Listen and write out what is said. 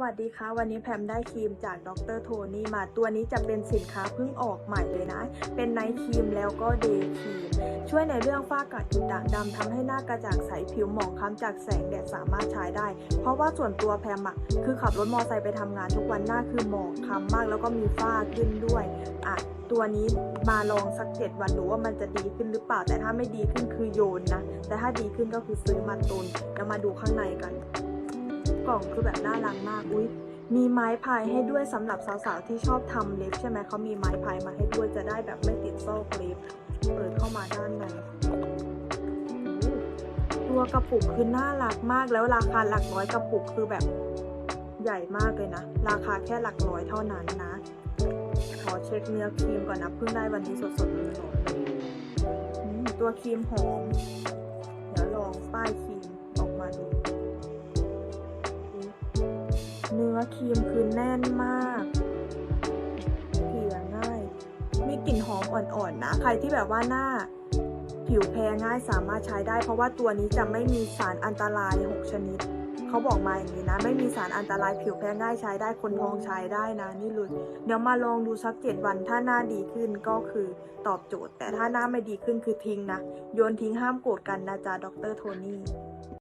วัสดีค่ะ วันนี้แพมได้ครีมจากดรโทนี่มาตัวนี้จะเป็นสินค้าเพิ่งออกใหม่เลยนะ เป็นไนท์ครีมแล้วก็เดย์ครีม ช่วยในเรื่องฝ้ากระจุดด่างดำทำให้หน้ากระจ่างใสผิวหมองคล้ำจากแสงแดดสามารถใช้ได้ เพราะว่าส่วนตัวแพมอะคือขับรถมอเตอร์ไซค์ไปทำงานทุกวันหน้าคือหมองคล้ำมากแล้วก็มีฝ้าขึ้นด้วยอะตัวนี้มาลองสักเจ็ดวันดูว่ามันจะดีขึ้นหรือเปล่า แต่ถ้าไม่ดีขึ้นคือโยนนะ แต่ถ้าดีขึ้นก็คือซื้อมาตุนเดี๋ยวมาดูข้างในกัน กล่องคือแบบน่ารักมาก อุ๊ยมีไม้พายให้ด้วยสำหรับสาวๆที่ชอบทำเล็บใช่ไหมเขามีไม้พายมาให้ด้วยจะได้แบบไม่ติดซอกเล็บ เปิดเข้ามาด้านในตัวกระปุกคือน่ารักมากแล้วราคาหลักร้อยกระปุกคือแบบใหญ่มากเลยนะ ราคาแค่หลักร้อยเท่านั้นนะ ขอเช็คเนื้อครีมก่อนนะเพิ่งได้วันนี้สดๆเลยอืมตัวครีมหอม เดี๋ยวลองป้ายครีมออกมาดู เนื้อครีมคือแน่นมากเกลี่ยง่าย มีกลิ่นหอมอ่อนๆนะ ใครที่แบบว่าหน้า ผิวแพ้ง่ายสามารถใช้ได้ เพราะว่าตัวนี้จะไม่มีสารอันตราย 6 ชนิด เขาบอกมาอย่างนี้นะ ไม่มีสารอันตรายผิวแพ้ง่ายใช้ได้คนท้องใช้ได้นะ นี่เลยเดี๋ยวมาลองดูสักเจ็ดวันถ้าหน้าดีขึ้นก็คือตอบโจทย์ แต่ถ้าหน้าไม่ดีขึ้นคือทิ้งนะโยนทิ้งห้ามโกรธกันนะจ๊ะดรโทนี่